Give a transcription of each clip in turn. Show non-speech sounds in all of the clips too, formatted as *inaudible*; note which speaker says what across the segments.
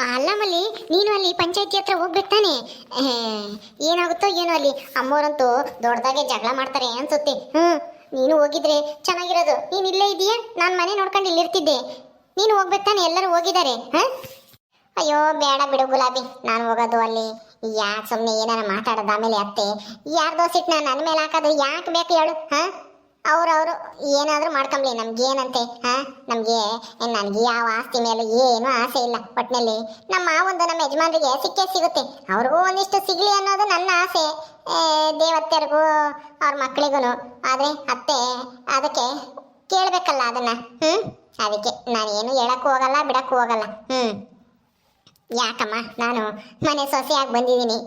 Speaker 1: ಅಲ್ಲ ಮಲ್ಲಿ, ನೀನು ಅಲ್ಲಿ ಪಂಚಾಯತಿ ಹತ್ರ ಹೋಗ್ಬೇಕು ತಾನೆ. ಏನಾಗುತ್ತೋ ಏನೋ ಅಲ್ಲಿ. ಅಮ್ಮೋರಂತೂ ದೊಡ್ಡದಾಗೆ ಜಗಳ ಮಾಡ್ತಾರೆ ಅನ್ಸುತ್ತೆ. ಹ್ಞೂ ನೀನು ಹೋಗಿದ್ರೆ ಚೆನ್ನಾಗಿರೋದು. ನೀನು ಇಲ್ಲೇ ಇದೀಯ? ನಾನು ಮನೆ ನೋಡ್ಕೊಂಡು ಇಲ್ಲಿರ್ತಿದ್ದೆ ನೀನು ಹೋಗ್ಬೇಕು ತಾನೆ, ಎಲ್ಲರೂ ಹೋಗಿದ್ದಾರೆ. ಹಾಂ? ಅಯ್ಯೋ, ಬೇಡ ಬಿಡು ಗುಲಾಬಿ. ನಾನು ಹೋಗೋದು ಅಲ್ಲಿ. ಯಾಕೆ ಸುಮ್ಮನೆ ಏನಾರ ಮಾತಾಡೋದು ಆಮೇಲೆ ಅತ್ತೆ. ಯಾರ್ದೋ ನಾನು ನನ್ನ ಮೇಲೆ ಹಾಕೋದು ಯಾಕೆ ಬೇಕು ಹೇಳು. ಹಾ? ಅವ್ರವ್ರು ಏನಾದರೂ ಮಾಡ್ಕೊಂಬ್ಲಿ ನಮ್ಗೇನಂತೆ ಹಾ? ನಮಗೆ ನನಗೆ ಯಾವ ಆಸ್ತಿ ಮೇಲೆ ಏನು ಆಸೆ ಇಲ್ಲ ಒಟ್ಟಿನಲ್ಲಿ ನಮ್ಮ ಆ ಮಾವಂದು ನಮ್ಮ ಯಜಮಾನರಿಗೆ ಸಿಕ್ಕೇ ಸಿಗುತ್ತೆ. ಅವ್ರಿಗೂ ಒಂದಿಷ್ಟು ಸಿಗ್ಲಿ ಅನ್ನೋದು ನನ್ನ ಆಸೆ. ಏ, ದೇವತೆಯರಿಗೂ ಅವ್ರ ಮಕ್ಕಳಿಗೂ ಆದರೆ ಅತ್ತೆ ಅದಕ್ಕೆ ಕೇಳಬೇಕಲ್ಲ ಅದನ್ನ. ಹ್ಮ್? ಅದಕ್ಕೆ ಏನು ಹೇಳಕ್ಕೂ ಹೋಗಲ್ಲ ಬಿಡಕ್ಕೂ ಹೋಗಲ್ಲ. ಹ್ಮ್? ಯಾಕಮ್ಮ? ನಾನು ಮನೆ ಸೊಸೆಯಾಗಿ ಬಂದಿದ್ದೀನಿ.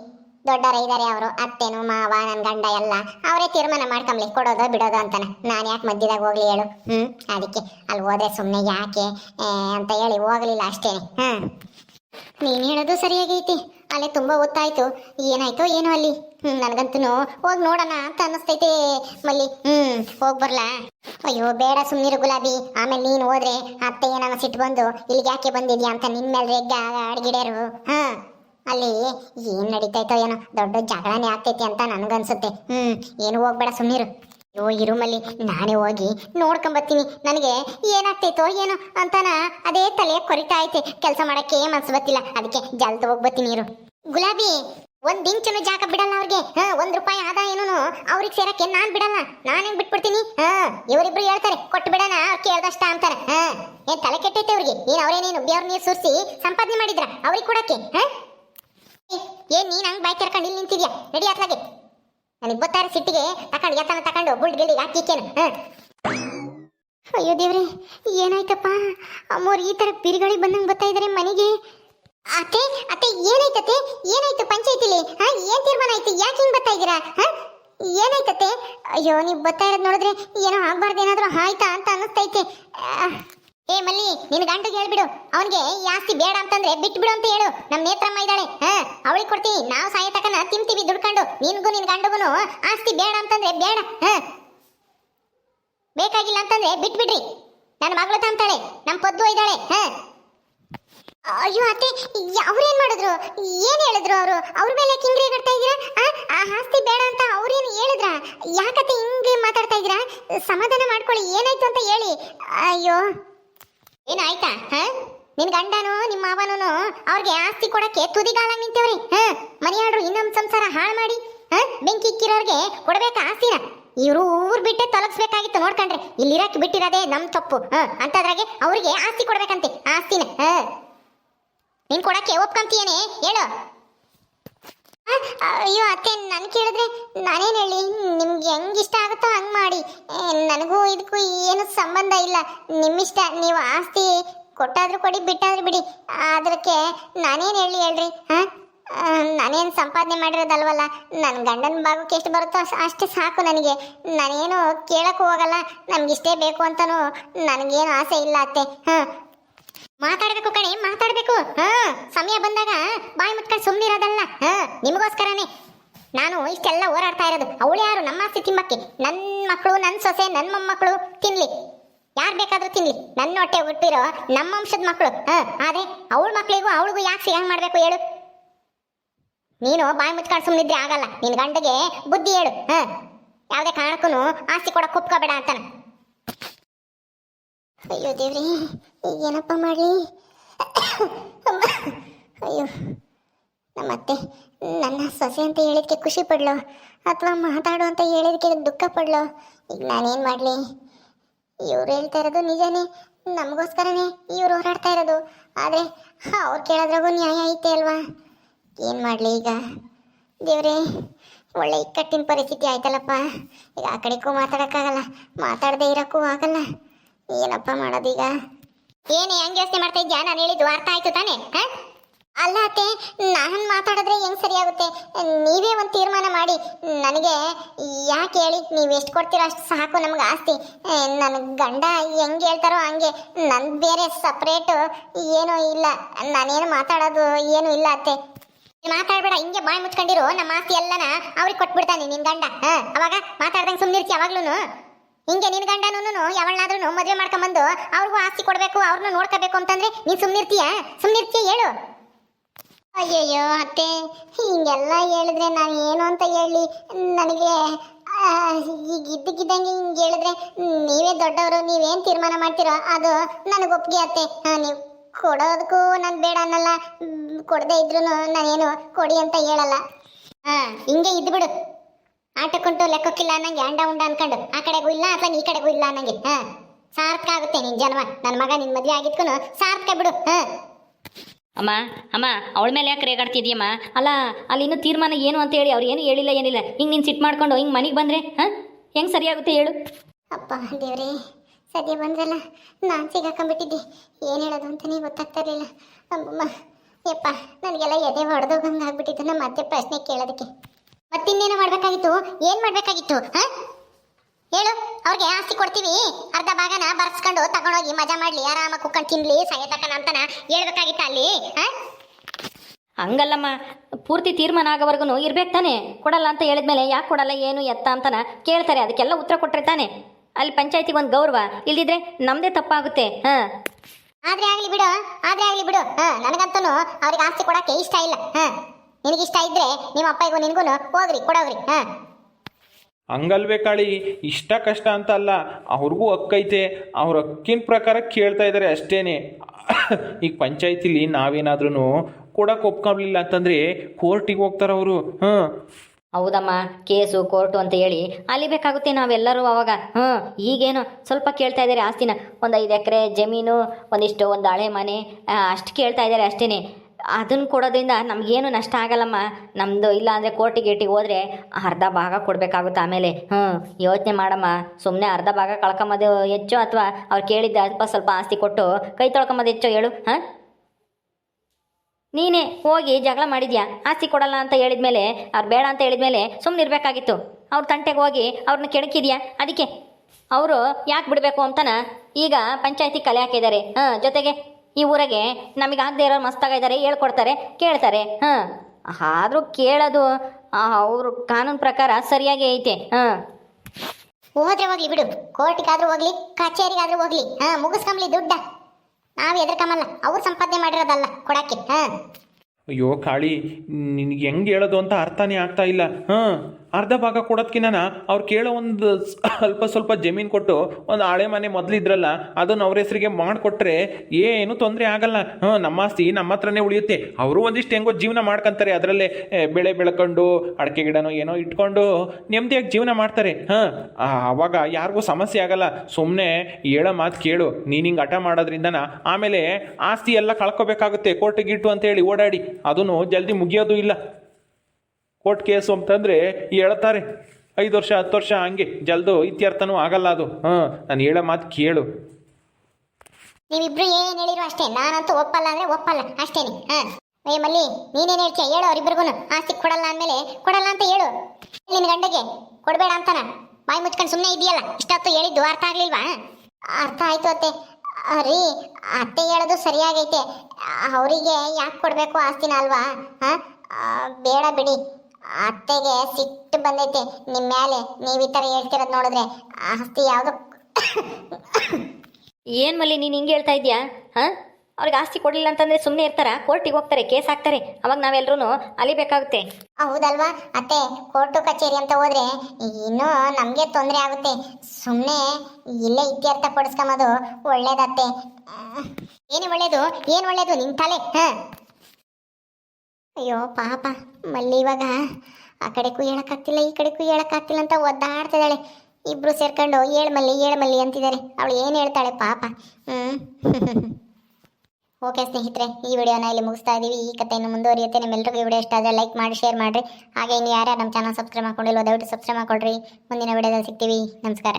Speaker 1: ದೊಡ್ಡರ ಇದ್ದಾರೆ ಅವರು, ಅತ್ತೆನು ಮಾವ ನನ್ನ ಗಂಡ ಎಲ್ಲ. ಅವರೇ ತೀರ್ಮಾನ ಮಾಡ್ಕೊಂಬ್ಲಿ, ಕೊಡೋದು ಬಿಡೋದು ಅಂತಾನೆ. ನಾನು ಯಾಕೆ ಮಧ್ಯದಾಗ ಹೋಗ್ಲಿ ಹೇಳು. ಹ್ಞೂ ಅದಕ್ಕೆ. ಅಲ್ಲಿ ಹೋದ್ರೆ ಸುಮ್ಮನೆ ಯಾಕೆ? ಅಂತ ಹೇಳಿ ಹೋಗಲಿಲ್ಲ ಅಷ್ಟೇ. ಹಾಂ. ನೀನು ಹೇಳೋದು ಸರಿಯಾಗೈತಿ ಅಲ್ಲೇ ತುಂಬ ಗೊತ್ತಾಯ್ತು ಏನಾಯ್ತೋ ಏನೋ ಅಲ್ಲಿ. ಹ್ಞೂ ನನಗಂತೂ ಹೋಗಿ ನೋಡೋಣ ಅಂತ ಅನ್ನಿಸ್ತೈತೆ ಮಲ್ಲಿ. ಹ್ಞೂ ಹೋಗಿ ಬರ್ಲಾ. ಅಯ್ಯೋ, ಬೇಡ ಸುಮ್ಮನಿರು ಗುಲಾಬಿ. ಆಮೇಲೆ ನೀನು ಹೋದ್ರೆ ಅತ್ತೆ ಏನಾನ ಸಿಟ್ಟು ಬಂದು, ಇಲ್ಲಿಗೆ ಯಾಕೆ ಬಂದಿದ್ಯಾ ಅಂತ ನಿನ್ನ ಮೇಲೆ ರೆಗ್ಗ ಅಡ್ಗಿಡ್ಯಾರು ಹಾ. ಅಲ್ಲಿ ಏನ್ ನಡೀತೈತೋ ಏನೋ ದೊಡ್ಡ ಜಗಳನೇ ಆಗ್ತೈತಿ ಅಂತ ನನ್ಗನ್ಸುತ್ತೆ. ಹ್ಮ್, ಏನು ಹೋಗ್ಬೇಡ ಸುಮ್ಮನಿರು ಅಯ್ಯೋ ಇರುಮಲ್ಲಿ ನಾನೇ ಹೋಗಿ ನೋಡ್ಕೊಂಬತ್ತೀನಿ. ನನಗೆ ಏನಾಗ್ತೈತೋ ಏನೋ ಅಂತಾನ ಅದೇ ತಲೆ ಕೊರಿತಾ ಐತೆ. ಕೆಲಸ ಮಾಡಕ್ಕೆ ಮನ್ಸು ಬತ್ತಿಲ್ಲ ಅದಕ್ಕೆ ಜಲ್ದಿ ಹೋಗ್ಬತ್ತೀನಿ ಇರು. ಗುಲಾಬಿ, ಒಂದ್ ಇಂಚನು ಜಾಗ ಬಿಡಲ್ಲ ಅವ್ರಿಗೆ. ಹಾ, ಒಂದ್ ರೂಪಾಯಿ ಆದಾಯನು ಅವ್ರಿಗೆ ಸೇರಕ್ಕೆ ನಾನ್ ಬಿಡಲ್ಲ. ನಾನೇನ್ ಬಿಟ್ಬಿಡ್ತೀನಿ? ಹಾ, ಇವರಿಬ್ರು ಹೇಳ್ತಾರೆ ಕೊಟ್ಟು ಬಿಡಣ ಕೇಳ್ದಷ್ಟ ಅಂತಾರೆ. ಹಾ, ಏನ್ ತಲೆ ಕೆಟ್ಟೈತೆ ಅವ್ರಿಗೆ? ಏನ್ ಅವ್ರೇನೇನು? ಬೇವ್ರ ನೀರು ಸುರಿಸಿ ಸಂಪಾದನೆ ಮಾಡಿದ್ರ ಅವ್ರಿಗೆ ಕೊಡಕ್ಕೆ? ಹಾ? ಏನ್ ನೀನ್ ಹಂಗ್ ಬಾಯ್ ತೆರ್ಕೊಂಡು ಇಲ್ಲಿ ನಿಂತಿದ್ಯಾ? ರೆಡಿ ಆತ್ಲಾಗೆ? ನನಗೆ ಗೊತ್ತಾರ ಸಿಟ್ಟಿಗೆ ತಕೊಂಡು, ಎತ್ತನ ತಕೊಂಡು ಗುಲ್ಡ್ ಗಿಲ್ಡಿಗೆ ಹಾಕಿಕ್ಕೇನು ಅಯ್ಯೋ ದೇವ್ರಿ, ಏನಾಯ್ತಪ್ಪ? ಅಮ್ಮೋರ್ ಈ ತರ ಪಿರಿಗಳಿ ಬಂದಂಗ್ ಬರ್ತಾ ಮನೆಗೆ. ಅತ್ತೆ ಅತ್ತೆ ಏನಾಯ್ತತೆ ಏನಾಯ್ತು ಪಂಚಾಯತಿಲಿ? ಹಾ? ಏನ್ ತೀರ್ಮಾನ ಆಯ್ತು? ಯಾಕೆ ಹಿಂಗ್ ಬರ್ತಾ ಇದ್ದೀರಾ? ಹಾ? ಏನಾಯ್ತತೆ ಅಯ್ಯೋ, ನೀವು ಬರ್ತಾ ಇರೋದ್ ನೋಡಿದ್ರೆ ಏನೋ ಆಗ್ಬಾರ್ದು ಏನಾದ್ರೂ ಆಯ್ತಾ ಅಂತ ಅನ್ನಿಸ್ತೈತೆ. ಏ ಮಲ್ಲಿ, ನಿನ್ ಗಂಡಗೆ ಹೇಳ್ಬಿಡು. ಅವನ್ಗೆ ಈ ಆಸ್ತಿ ಬೇಡ ಅಂತಂದ್ರೆ ಬಿಟ್ಬಿಡು ಅಂತ ಹೇಳು. ನಮ್ ನೇತ್ರಮ್ಮ ಇದ್ದಾಳೆ. ಹಾ, ಅವಳಿಗೆ ಕೊಡ್ತೀನಿ. ನಾವು ಸಾಯ ತಕನ ತಿಂತೀವಿ ದುಡ್ಕೊಂಡು. ನಿನ್ಗೂ ನಿನ್ ಗಂಡಗೂನು ಆಸ್ತಿ ಬೇಡ ಅಂತಂದ್ರೆ ಬೇಡ. ಹಾ. ಬೇಕಾಗಿಲ್ಲ ಅಂತಂದ್ರೆ ಬಿಟ್ಬಿಡ್ರಿ. ನನ್ನ ಮಗಳು ತಂತಾಳೆ. ನಮ್ಮ ಪದ್ದು ಇದ್ದಾಳೆ. ಹಾ. ಅಯ್ಯೋ ಅತ್ತೆ, ಅವ್ರೇನ್ ಮಾಡಿದ್ರು? ಏನ್ ಹೇಳಿದ್ರು ಅವರು? ಅವ್ರ ಮೇಲೆ ಕಿಂಗ್ರಿ ಕಟ್ತಾ ಇದೀರಾ ಆ ಆಸ್ತಿ ಬೇಡ ಅಂತ ಅವ್ರೇನು ಹೇಳಿದ್ರ? ಯಾಕತ್ತೆ ಹಿಂಗೆ ಮಾತಾಡ್ತಾ ಇದೀರಾ ಸಮಾಧಾನ ಮಾಡ್ಕೊಳ್ಳಿ. ಏನಾಯ್ತು ಅಂತ ಹೇಳಿ. ಅಯ್ಯೋ. ಏನಾಯ್ತಾ, ಹ? ನಿನ್ ಗಂಡನು ನಿಮ್ಮ ಮಾವನು ಅವ್ರಿಗೆ ಆಸ್ತಿ ಕೊಡಕ್ಕೆ ತುದಿಗಾಲ ನಿಂತವ್ರಿ, ಹ? ಮನೆಯಾಡ್ರು ಇನ್ನೊಂದ್ ಸಂಸಾರ ಹಾಳು ಮಾಡಿ, ಹ? ಬೆಂಕಿ ಇಕ್ಕಿರೋರ್ಗೆ ಕೊಡ್ಬೇಕ ಆಸ್ತಿನ? ಇವ್ರು ಊರ್ ಬಿಟ್ಟೆ ತೊಲಗಿಸ್ಬೇಕಾಗಿತ್ತು ನೋಡ್ಕಂಡ್ರೆ, ಇಲ್ಲಿರಕ್ಕೆ ಬಿಟ್ಟಿರೋದೇ ನಮ್ ತಪ್ಪು, ಹ? ಅಂತದ್ರಾಗೆ ಅವ್ರಿಗೆ ಆಸ್ತಿ ಕೊಡ್ಬೇಕಂತೆ, ಆಸ್ತಿನ, ಹ? ನೀನ್ ಕೊಡಕ್ಕೆ ಒಪ್ಕೊಂತೀಯೇನೆ, ಹೇಳು. ಅಯ್ಯೋ, ಅತ್ತೆ, ನನ್ ಕೇಳಿದ್ರೆ ನಾನೇನ್ ಹೇಳಿ? ನಿಮ್ಗೆ ಹೆಂಗ್ ಇಷ್ಟ ಆಗುತ್ತೋ ಹಂಗ್ ಮಾಡಿ. ನನಗೂ ಇದಕ್ಕೂ ಏನು ಸಂಬಂಧ ಇಲ್ಲ. ನಿಮ್ಮಿಷ್ಟ, ನೀವು ಆಸ್ತಿ ಕೊಟ್ಟಾದ್ರೂ ಕೊಡಿ, ಬಿಟ್ಟಾದ್ರೂ ಬಿಡಿ. ಅದಕ್ಕೆ ನಾನೇನ್ ಹೇಳಿ ಹೇಳ್ರಿ? ಹ ನಾನೇನ್ ಸಂಪಾದನೆ ಮಾಡಿರೋದಲ್ವಲ್ಲ ನನ್ನ ಗಂಡನ ಭಾಗಕ್ಕೆ ಎಷ್ಟು ಬರುತ್ತೋ ಅಷ್ಟು ಅಷ್ಟೇ ಸಾಕು ನನಗೆ. ನಾನೇನು ಕೇಳಕ್ಕೂ ಹೋಗಲ್ಲ ನಮ್ಗಿಷ್ಟೇ ಬೇಕು ಅಂತಾನು ನನಗೇನು ಆಸೆ ಇಲ್ಲ, ಅತ್ತೆ. ಹಾ ಮಾತಾಡ್ಬೇಕು ಕಣೆ, ಮಾತಾಡ್ಬೇಕು. ಹಾ, ಸಮಯ ಬಂದಾಗ ಬಾಯಿ ಮುತ್ಕೊಂಡು ಸುಮ್ಮನಿರೋದಲ್ಲ ಹಾ, ನಿಮಗೋಸ್ಕರನೇ. ನಾನು ಇಷ್ಟೆಲ್ಲ ಹೋರಾಡ್ತಾ ಇರೋದು. ಅವಳು ಯಾರು? ನಮ್ಮ ಆಸ್ತಿ ತಿಮ್ಮಕ್ಕೆ. ನನ್ನ ಮಕ್ಕಳು ನನ್ನ ಸೊಸೆ ನನ್ನ ಮೊಮ್ಮಕ್ಕಳು ತಿನ್ಲಿ. ಯಾರು ಬೇಕಾದ್ರೂ ತಿನ್ಲಿ. ನನ್ನ ಹೊಟ್ಟೆ ಹುಟ್ಟಿರೋ ನಮ್ಮ ವಂಶದ ಮಕ್ಕಳು ಹಾ, ಆದ್ರೆ ಅವಳ ಮಕ್ಕಳಿಗೂ ಅವಳಿಗೂ ಯಾಕೆ ಹೆಂಗ್ ಮಾಡ್ಬೇಕು ಹೇಳು. ನೀನು ಬಾಯಿ ಮುಚ್ಕೊಂಡು ಸುಮ್ಮನಿದ್ರೆ ಆಗಲ್ಲ. ನಿನ್ ಗಂಡಗೆ ಬುದ್ಧಿ ಹೇಳು. ಹಾ, ಯಾವುದೇ ಕಾರಣಕ್ಕೂ ಆಸ್ತಿ ಕೊಡಕ್ಕೆ ಒಪ್ಕೋಬೇಡ ಅಂತಾನ. ಅಯ್ಯೋ ದೇವ್ರಿ ಏನಪ್ಪ ಮಾಡಲಿ ಅಯ್ಯೋ ನಮ್ಮತ್ತೆ ನನ್ನ ಸೊಸೆ ಅಂತ ಹೇಳಿದಕ್ಕೆ ಖುಷಿ ಪಡ್ಲೋ, ಅಥವಾ ಮಾತಾಡು ಅಂತ ಹೇಳಿದಕ್ಕೆ ದುಃಖ ಪಡ್ಲೋ? ಈಗ ನಾನೇನು ಮಾಡಲಿ? ಇವ್ರು ಹೇಳ್ತಾ ಇರೋದು ನಿಜನೇ, ನಮಗೋಸ್ಕರನೇ ಇವ್ರು ಹೋರಾಡ್ತಾ ಇರೋದು. ಆದರೆ ಅವ್ರು ಕೇಳೋದ್ರಾಗೂ ನ್ಯಾಯ ಐತೆ ಅಲ್ವಾ? ಏನು ಮಾಡಲಿ ಈಗ? ದೇವ್ರೇ, ಒಳ್ಳೆ ಇಕ್ಕಟ್ಟಿನ ಪರಿಸ್ಥಿತಿ ಆಯ್ತಲ್ಲಪ್ಪ. ಈಗ ಆ ಕಡೆಗೂ ಮಾತಾಡೋಕ್ಕಾಗಲ್ಲ, ಮಾತಾಡದೆ ಇರೋಕ್ಕೂ ಆಗಲ್ಲ. ಏನಪ್ಪ ಮಾಡೋದೀಗ ಏನೇ ಹೆಂಗೆ ಯೋಚನೆ ಮಾಡ್ತಾ ಇದ್ಯಾ? ನಾನು ಹೇಳಿದ್ದು ಅರ್ಥ ಆಯ್ತು ತಾನೆ ಅಲ್ಲ ಅತ್ತೆ, ನಾನು ಮಾತಾಡಿದ್ರೆ ಹೆಂಗ್ ಸರಿಯಾಗುತ್ತೆ? ನೀವೇ ಒಂದು ತೀರ್ಮಾನ ಮಾಡಿ. ನನಗೆ ಯಾಕೆ ಹೇಳಿ? ನೀವು ಎಷ್ಟು ಕೊಡ್ತೀರೋ ಅಷ್ಟು ಸಾಕು ನಮ್ಗೆ ಆಸ್ತಿ. ನನ್ನ ಗಂಡ ಹೆಂಗ್ ಹೇಳ್ತಾರೋ ಹಂಗೆ. ನನ್ ಬೇರೆ ಸಪ್ರೇಟು ಏನೂ ಇಲ್ಲ. ನಾನೇನು ಮಾತಾಡೋದು ಏನು ಇಲ್ಲ ಅತ್ತೆ. ಮಾತಾಡ್ಬೇಡ, ಹಿಂಗೆ ಬಾಯಿ ಮುಚ್ಕೊಂಡಿರು ನಮ್ಮ ಆಸ್ತಿ ಎಲ್ಲನ ಅವ್ರಿಗೆ ಕೊಟ್ಬಿಡ್ತಾನೆ ನಿನ್ ಗಂಡ ಅವಾಗ ಮಾತಾಡ್ದಂಗೆ ಸುಮ್ಮನಿರ್ತಿ ಯಾವಾಗ್ಲೂ ಹಿಂಗೆ ನಿನ್ ಗಂಡನೂ ಯಾವಳಾದ್ರೂ ಮದುವೆ ಮಾಡ್ಕೊಂಬಂದು ಅವ್ರಿಗೂ ಆಸ್ತಿ ಕೊಡ್ಬೇಕು, ಅವ್ರನ್ನ ನೋಡ್ಕೋಬೇಕು ಅಂತಂದ್ರೆ ನೀನ್ ಸುಮ್ನಿರ್ತೀಯ? ಸುಮ್ನಿರ್ತೀಯ ಹೇಳು. ಅಯ್ಯಯ್ಯೋ ಅತ್ತೆ, ಹಿಂಗೆಲ್ಲ ಹೇಳಿದ್ರೆ ನಾನು ಏನು ಅಂತ ಹೇಳಿ, ನನಗೆ ಈಗ ಇದ್ದಕ್ಕಿದ್ದಂಗೆ ಹಿಂಗೆ ಹೇಳಿದ್ರೆ ನೀವೇ ದೊಡ್ಡವರು, ನೀವೇನು ತೀರ್ಮಾನ ಮಾಡ್ತೀರೋ ಅದು ನನಗೆ ಒಪ್ಪಿಗೆ ಅತ್ತೆ ನೀವು ಕೊಡೋದಕ್ಕೂ ನಾನು ಬೇಡ ಅನ್ನಲ್ಲ, ಕೊಡದೇ ಇದ್ರೂ ನಾನೇನು ಕೊಡಿ ಅಂತ ಹೇಳಲ್ಲ. ಹಾಂ ಹಿಂಗೆ ಇದ್ಬಿಡು. ಆಟಕ್ಕುಂಟು ಲೆಕ್ಕಕ್ಕಿಲ್ಲ ಅನ್ನಂಗೆ ಅಂಡ ಉಂಡ ಅನ್ಕೊಂಡು. ಆ ಕಡೆಗೂ ಇಲ್ಲ ಅಥವಾ ಈ ಕಡೆಗೂ ಇಲ್ಲ ಅನ್ನಂಗೆ ಹಾ? ಸಾರ್ಥಕ ಆಗುತ್ತೆ ನಿನ್ ಜನ್ಮ. ನನ್ನ ಮಗ ನಿನ್ನ ಮದುವೆ ಆಗಿದ್ಕೂ ಸಾರ್ಥಕ ಬಿಡು ಹಾಂ?
Speaker 2: ಅಮ್ಮ ಅಮ್ಮ ಅವಳ ಮೇಲೆ ಯಾಕೆ ರೇಗಾಡ್ತಿದ್ಯಮ್ಮ ಅಲ್ಲ ಅಲ್ಲಿ ಇನ್ನೂ ತೀರ್ಮಾನ ಏನು ಅಂತ ಹೇಳಿ ಅವ್ರು ಏನು ಹೇಳಿಲ್ಲ ಏನಿಲ್ಲ. ಹಿಂಗೆ ನೀನು ಸಿಟ್ಟು ಮಾಡ್ಕೊಂಡು ಹಿಂಗೆ ಮನೆಗೆ ಬಂದರೆ ಹಾಂ? ಹೆಂಗೆ ಸರಿಯಾಗುತ್ತೆ ಹೇಳು.
Speaker 1: ಅಪ್ಪ ದೇವ್ರಿ ಸದ್ಯ ಬಂದ್ರಲ್ಲ ನಾನು ಸಿಗಾಕೊಂಡ್ಬಿಟ್ಟಿದ್ದೆ. ಏನು ಹೇಳೋದು ಅಂತಲೇ ಗೊತ್ತಾಗ್ತಾ ಇರಲಿಲ್ಲ. ಅಮ್ಮಮ್ಮ ಯಪ್ಪ ನನಗೆಲ್ಲ ಎದೆ ಹೊಡೆದೋಗಂಗೆ ಆಗ್ಬಿಟ್ಟಿದ್ದ ನಮ್ಮ ಮತ್ತೆ ಪ್ರಶ್ನೆ ಕೇಳೋದಕ್ಕೆ. ಮತ್ತಿನ್ನೇನು ಮಾಡಬೇಕಾಗಿತ್ತು? ಏನು ಮಾಡಬೇಕಾಗಿತ್ತು ಹಾಂ? ಹೇಳು ಅವ್ರಿಗೆ ಆಸ್ತಿ ಕೊಡ್ತೀವಿ. ಅರ್ಧ ಭಾಗನ ಬರ್ಸ್ಕೊಂಡು ತಗೊಂಡೋಗಿ ಮಜಾ ಮಾಡಲಿ ಆರಾಮಾಗಿ ಕುತ್ಕೊಂಡು ತಿನ್ಲಿ ಸಾಯತಕ್ಕನ ಅಂತನ ಹೇಳ್ಬೇಕಾಗಿತ್ತ ಅಲ್ಲಿ ಹಾಂ?
Speaker 2: ಹಂಗಲ್ಲಮ್ಮ ಪೂರ್ತಿ ತೀರ್ಮಾನ ಆಗೋವರೆಗೂ ಇರ್ಬೇಕು ತಾನೆ. ಕೊಡಲ್ಲ ಅಂತ ಹೇಳಿದ್ಮೇಲೆ ಯಾಕೆ ಕೊಡಲ್ಲ ಏನು ಎತ್ತ ಅಂತನ ಕೇಳ್ತಾರೆ. ಅದಕ್ಕೆಲ್ಲ ಉತ್ತರ ಕೊಟ್ಟರೆ ತಾನೆ. ಅಲ್ಲಿ ಪಂಚಾಯತಿಗೆ ಒಂದು ಗೌರವ. ಇಲ್ದಿದ್ರೆ ನಮ್ಮದೇ ತಪ್ಪಾಗುತ್ತೆ ಹಾಂ?
Speaker 1: ಆದ್ರೆ ಆಗ್ಲಿ ಬಿಡು ಆದ್ರೆ ಆಗ್ಲಿ ಬಿಡು ಹಾಂ? ನನಗಂತೂ ಅವ್ರಿಗೆ ಆಸ್ತಿ ಕೊಡಕ್ಕೆ ಇಷ್ಟ ಇಲ್ಲ ಹಾ? ನಿನಗೆ ಇಷ್ಟ ಇದ್ರೆ ನಿಮ್ಮ ಅಪ್ಪಗೂ ನಿನಗೂ ಹೋಗ್ರಿ ಕೊಡೋಗ್ರಿ ಹಾ.
Speaker 3: ಹಂಗಲ್ವೇ ಕಾಳಿ ಇಷ್ಟ ಕಷ್ಟ ಅಂತ ಅಲ್ಲ ಅವ್ರಿಗೂ ಹಕ್ಕೈತೆ. ಅವ್ರ ಹಕ್ಕಿನ ಪ್ರಕಾರ ಕೇಳ್ತಾ ಇದ್ದಾರೆ ಅಷ್ಟೇನೆ. *coughs* ಈಗ ಪಂಚಾಯತಿಲಿ ನಾವೇನಾದ್ರೂ ಕೊಡಕ್ಕೆ ಒಪ್ಕೊಳ್ಲಿಲ್ಲ ಅಂತಂದ್ರೆ ಕೋರ್ಟಿಗೆ ಹೋಗ್ತಾರೆ ಅವರು ಹಾಂ.
Speaker 2: ಹೌದಮ್ಮ ಕೇಸು ಕೋರ್ಟು ಅಂತ ಹೇಳಿ ಅಲಿಬೇಕಾಗುತ್ತೆ ನಾವೆಲ್ಲರೂ ಅವಾಗ ಹ್ಞೂ ಈಗೇನು ಸ್ವಲ್ಪ ಕೇಳ್ತಾ ಇದ್ದಾರೆ ಆಸ್ತಿನ. ಒಂದು ಐದು ಎಕರೆ ಜಮೀನು ಒಂದಿಷ್ಟು ಒಂದು ಹಳೆ ಮನೆ ಅಷ್ಟು ಕೇಳ್ತಾ ಇದ್ದಾರೆ ಅಷ್ಟೇ ಅದನ್ನು ಕೊಡೋದ್ರಿಂದ ನಮಗೇನು ನಷ್ಟ ಆಗಲ್ಲಮ್ಮ. ನಮ್ಮದು ಇಲ್ಲ ಅಂದರೆ ಕೋರ್ಟಿಗೆ ಗೇಟಿಗೆ ಹೋದರೆ ಅರ್ಧ ಭಾಗ ಕೊಡಬೇಕಾಗುತ್ತೆ ಆಮೇಲೆ. ಹ್ಞೂ ಯೋಚನೆ ಮಾಡಮ್ಮ. ಸುಮ್ಮನೆ ಅರ್ಧ ಭಾಗ ಕಳ್ಕೊಂಬೋದು ಹೆಚ್ಚು ಅಥವಾ ಅವ್ರು ಕೇಳಿದ್ದ ಅಲ್ಪ ಸ್ವಲ್ಪ ಆಸ್ತಿ ಕೊಟ್ಟು ಕೈ ತೊಳ್ಕೊಂಬೋದು ಹೆಚ್ಚು ಹೇಳು, ಹಾಂ? ನೀನೇ ಹೋಗಿ ಜಗಳ ಮಾಡಿದ್ಯಾ? ಆಸ್ತಿ ಕೊಡಲ್ಲ ಅಂತ ಹೇಳಿದ್ಮೇಲೆ, ಅವ್ರು ಬೇಡ ಅಂತ ಹೇಳಿದ್ಮೇಲೆ ಸುಮ್ಮನೆ ಇರಬೇಕಾಗಿತ್ತು. ಅವ್ರ ತಂಟೆಗೆ ಹೋಗಿ ಅವ್ರನ್ನ ಕೆಣಕಿದ್ಯಾ? ಅದಕ್ಕೆ. ಅವರು ಯಾಕೆ ಬಿಡಬೇಕು ಅಂತನ? ಈಗ ಪಂಚಾಯತಿ ಕಲೆ ಹಾಕಿದ್ದಾರೆ. ಹಾಂ, ಜೊತೆಗೆ ಈ ಊರಿಗೆ ನಮಗೆ ಆಗದೆ ಇರೋ ಮಸ್ತಾಗಿದ್ದಾರೆ ಹೇಳ್ಕೊಡ್ತಾರೆ ಕೇಳ್ತಾರೆ. ಹಾಂ. ಆದರೂ ಕೇಳೋದು ಅವರು ಕಾನೂನು ಪ್ರಕಾರ ಸರಿಯಾಗಿ ಐತೆ. ಹಾಂ.
Speaker 1: ಹೋದ್ರೆ ಹೋಗ್ಲಿ ಬಿಡು. ಕೋರ್ಟಿಗಾದ್ರೂ ಹೋಗ್ಲಿ ಕಚೇರಿಗಾದ್ರೂ ಹೋಗ್ಲಿ. ಹಾ ಮುಗಿಸ್ಕೊಂಬ್ಲಿ ದುಡ್ಡ. ನಾವು ಎದ್ರಕಮಲ್ಲ ಅವ್ರು ಸಂಪಾದನೆ ಮಾಡಿರೋದಲ್ಲ ಕೊಡಕ್ಕೆ. ಹಾ.
Speaker 3: ಅಯ್ಯೋ ಕಾಳಿ ನಿನಗೆ ಹೆಂಗೆ ಹೇಳೋದು ಅಂತ ಅರ್ಥನೇ ಆಗ್ತಾ ಇಲ್ಲ. ಹಾಂ. ಅರ್ಧ ಭಾಗ ಕೊಡೋದ್ಕಿನ್ನ ಅವ್ರು ಕೇಳೋ ಒಂದು ಅಲ್ಪ ಸ್ವಲ್ಪ ಜಮೀನು ಕೊಟ್ಟು ಒಂದು ಹಳೆ ಮನೆ ಮೊದಲಿದ್ರಲ್ಲ, ಅದನ್ನು ಅವ್ರ ಹೆಸರಿಗೆ ಮಾಡಿಕೊಟ್ರೆ ಏನು ತೊಂದರೆ ಆಗಲ್ಲ. ಹ್ಞೂ ನಮ್ಮ ಆಸ್ತಿ ನಮ್ಮ ಹತ್ರನೇ ಉಳಿಯುತ್ತೆ. ಅವರು ಒಂದಿಷ್ಟು ಹೆಂಗೋ ಜೀವನ ಮಾಡ್ಕೊಂತಾರೆ, ಅದರಲ್ಲೇ ಬೆಳೆ ಬೆಳ್ಕೊಂಡು, ಅಡಿಕೆ ಗಿಡನೋ ಏನೋ ಇಟ್ಕೊಂಡು ನೆಮ್ಮದಿಯಾಗಿ ಜೀವನ ಮಾಡ್ತಾರೆ. ಹಾಂ ಆವಾಗ ಯಾರಿಗೂ ಸಮಸ್ಯೆ ಆಗಲ್ಲ. ಸುಮ್ಮನೆ ಹೇಳೋ ಮಾತು ಕೇಳು. ನೀನು ಹಿಂಗೆ ಹಠ ಮಾಡೋದ್ರಿಂದನ ಆಮೇಲೆ ಆಸ್ತಿ ಎಲ್ಲ ಕಳ್ಕೊಬೇಕಾಗುತ್ತೆ. ಕೋರ್ಟಿಗೆ ಅಂತ ಅಂತೇಳಿ ಓಡಾಡಿ. ಅದನ್ನು ಜಲ್ದಿ ಮುಗಿಯೋದು ಇಲ್ಲ. ಕೋರ್ಟ್ ಕೇಸು ಅಂತಂದರೆ ಹೇಳ್ತಾರೆ, ಐದು ವರ್ಷ, ಹತ್ತು ವರ್ಷ ಹಂಗೆ, ಜಲ್ದು ಇತ್ಯರ್ಥನೂ ಆಗಲ್ಲ ಅದು. ಹಾ, ನಾನು ಹೇಳೋ ಮಾತು ಕೇಳು.
Speaker 1: ನೀವಿಬ್ರು ಏನು ಹೇಳಿದ್ರು ಅಷ್ಟೇ, ನಾನಂತೂ ಒಪ್ಪಲ್ಲ ಅಂದ್ರೆ ಒಪ್ಪಲ್ಲ, ಅಷ್ಟೇನೆ. ಹಾ, ಏ ಮಲ್ಲಿ, ನೀನೇನು ಹೇಳ್ತೀಯ? ಹೇಳು ಅವ್ರಿಬ್ರಿಗೂ ಆಸ್ತಿ ಕೊಡಲ್ಲ ಅಂದ್ಮೇಲೆ, ಕೊಡಲ್ಲ ಅಂತ ಹೇಳು. ನಿನ್ನ ಗಂಡಗೆ, ಕೊಡಬೇಡ ಅಂತಾನ? ಬಾಯಿ ಮುಚ್ಕೊಂಡು ಸುಮ್ಮನೆ ಇದೆಯಲ್ಲ ಇಷ್ಟೊತ್ತು ಹೇಳಿದ್ದು ಅರ್ಥ ಆಗ್ಲಿಲ್ವಾ? ಅರ್ಥ ಆಯ್ತು ಅತ್ತೆ. ರೀ, ಅತ್ತೆ ಹೇಳೋದು ಸರಿಯಾಗೈತೆ. ಅವರಿಗೆ ಯಾಕೆ ಕೊಡಬೇಕು ಆಸ್ತಿನ ಅಲ್ವಾ? ಹಾ ಬೇಡ ಬಿಡಿ. ಅತ್ತೆಗೆ ಸಿಟ್ಟು ಬಂದೈತೆ. ನಿಮ್ಮ ಮೇಲೆ ನೀವು ಈ ಥರ ಹೇಳ್ತಿರೋದು ನೋಡಿದ್ರೆ ಆಸ್ತಿ ಯಾವುದು
Speaker 2: ಏನು ಮಲ್ಲಿ ನೀನು ಹಿಂಗೆ ಹೇಳ್ತಾ ಇದ್ಯಾ ಹ? ಅವ್ರಿಗೆ ಆಸ್ತಿ ಕೊಡಲಿಲ್ಲ ಅಂತಂದ್ರೆ ಸುಮ್ಮನೆ ಇರ್ತಾರ? ಕೋರ್ಟಿಗೆ ಹೋಗ್ತಾರೆ ಕೇಸ್ ಹಾಕ್ತಾರೆ. ಅವಾಗ ನಾವೆಲ್ಲರೂ ಅಲಿಬೇಕಾಗುತ್ತೆ
Speaker 1: ಹೌದಲ್ವಾ? ಅತ್ತೆ ಕೋರ್ಟು ಕಚೇರಿ ಅಂತ ಹೋದ್ರೆ ಇನ್ನೂ ನಮಗೆ ತೊಂದರೆ ಆಗುತ್ತೆ. ಸುಮ್ಮನೆ ಇಲ್ಲೇ ಇತ್ಯರ್ಥ ಪಡಿಸ್ಕೊಂಬೋದು ಒಳ್ಳೇದತ್ತೆ. ಏನು ಒಳ್ಳೇದು? ಏನು ಒಳ್ಳೇದು? ನಿಂತಾಲೆ ತಲೆ ಹ? ಅಯ್ಯೋ, ಪಾಪ. ಮಲ್ಲಿ ಇವಾಗ ಆ ಕಡೆಗೂ ಹೇಳಕ್ಕಾಗ್ತಿಲ್ಲ, ಈ ಕಡೆಗೂ ಹೇಳಕ್ಕಾಗ್ತಿಲ್ಲ ಅಂತ ಒದ್ದಾಡ್ತಿದ್ದಾಳೆ. ಇಬ್ರು ಸೇರ್ಕೊಂಡು, ಏಳು ಮಲ್ಲಿ ಏಳು ಮಲ್ಲಿ ಅಂತಿದ್ದಾರೆ. ಅವಳು ಏನು ಹೇಳ್ತಾಳೆ, ಪಾಪ. ಹ್ಮ್. *laughs* ಓಕೆ ಸ್ನೇಹಿತರೆ, ಈ ವಿಡಿಯೋನ ಇಲ್ಲಿ ಮುಗಿಸ್ತಾ ಇದ್ದೀವಿ ಈ ಕಥೆಯನ್ನು ಮುಂದುವರಿಯುತ್ತೆ. ಈ ವಿಡಿಯೋ ಇಷ್ಟ ಆದರೆ ಲೈಕ್ ಮಾಡಿ, ಶೇರ್ ಮಾಡಿರಿ. ಹಾಗೆ ಇನ್ನು ಯಾರ್ಯಾರು ನಮ್ಮ ಚಾನಲ್ ಸಬ್ಸ್ಕ್ರೈಬ್ ಮಾಡ್ಕೊಂಡಿಲ್ಲ ದಯವಿಟ್ಟು ಸಬ್ಸ್ಕ್ರೈಬ್ ಮಾಡ್ಕೊಳ್ರಿ. ಮುಂದಿನ ವಿಡಿಯೋದಲ್ಲಿ ಸಿಗ್ತೀವಿ. ನಮಸ್ಕಾರ.